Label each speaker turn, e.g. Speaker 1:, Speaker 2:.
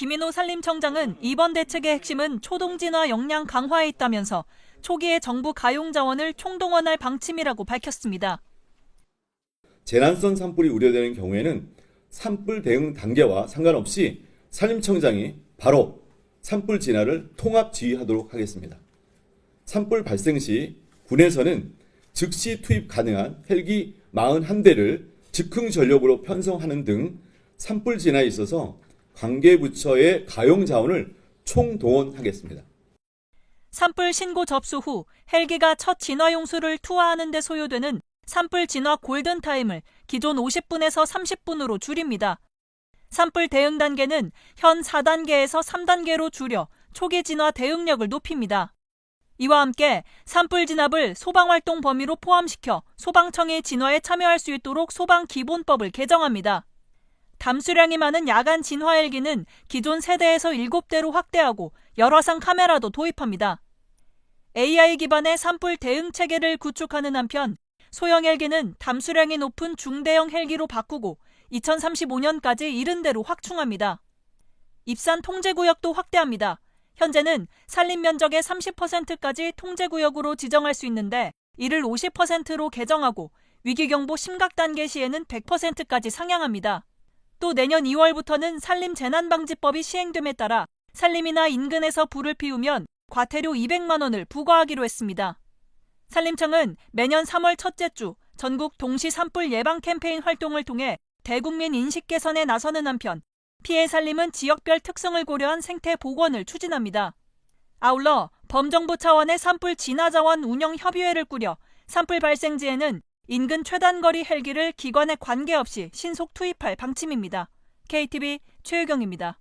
Speaker 1: 김인호 산림청장은 이번 대책의 핵심은 초동진화 역량 강화에 있다면서 초기에 정부 가용 자원을 총동원할 방침이라고 밝혔습니다.
Speaker 2: 재난성 산불이 우려되는 경우에는 산불 대응 단계와 상관없이 산림청장이 바로 산불 진화를 통합 지휘하도록 하겠습니다. 산불 발생 시 군에서는 즉시 투입 가능한 헬기 41대를 즉흥 전력으로 편성하는 등 산불 진화에 있어서 관계 부처의 가용 자원을 총동원하겠습니다.
Speaker 1: 산불 신고 접수 후 헬기가 첫 진화 용수를 투하하는 데 소요되는 산불 진화 골든 타임을 기존 50분에서 30분으로 줄입니다. 산불 대응 단계는 현 4단계에서 3단계로 줄여 초기 진화 대응력을 높입니다. 이와 함께 산불 진압을 소방활동 범위로 포함시켜 소방청이 진화에 참여할 수 있도록 소방기본법을 개정합니다. 담수량이 많은 야간 진화 헬기는 기존 3대에서 7대로 확대하고 열화상 카메라도 도입합니다. AI 기반의 산불 대응 체계를 구축하는 한편 소형 헬기는 담수량이 높은 중대형 헬기로 바꾸고 2035년까지 70대로 확충합니다. 입산 통제구역도 확대합니다. 현재는 산림 면적의 30%까지 통제구역으로 지정할 수 있는데 이를 50%로 개정하고 위기경보 심각 단계 시에는 100%까지 상향합니다. 또 내년 2월부터는 산림 재난방지법이 시행됨에 따라 산림이나 인근에서 불을 피우면 과태료 200만 원을 부과하기로 했습니다. 산림청은 매년 3월 첫째 주 전국 동시 산불 예방 캠페인 활동을 통해 대국민 인식 개선에 나서는 한편 피해 산림은 지역별 특성을 고려한 생태 복원을 추진합니다. 아울러 범정부 차원의 산불 진화 자원 운영 협의회를 꾸려 산불 발생지에는 인근 최단거리 헬기를 기관에 관계없이 신속 투입할 방침입니다. KTV 최유경입니다.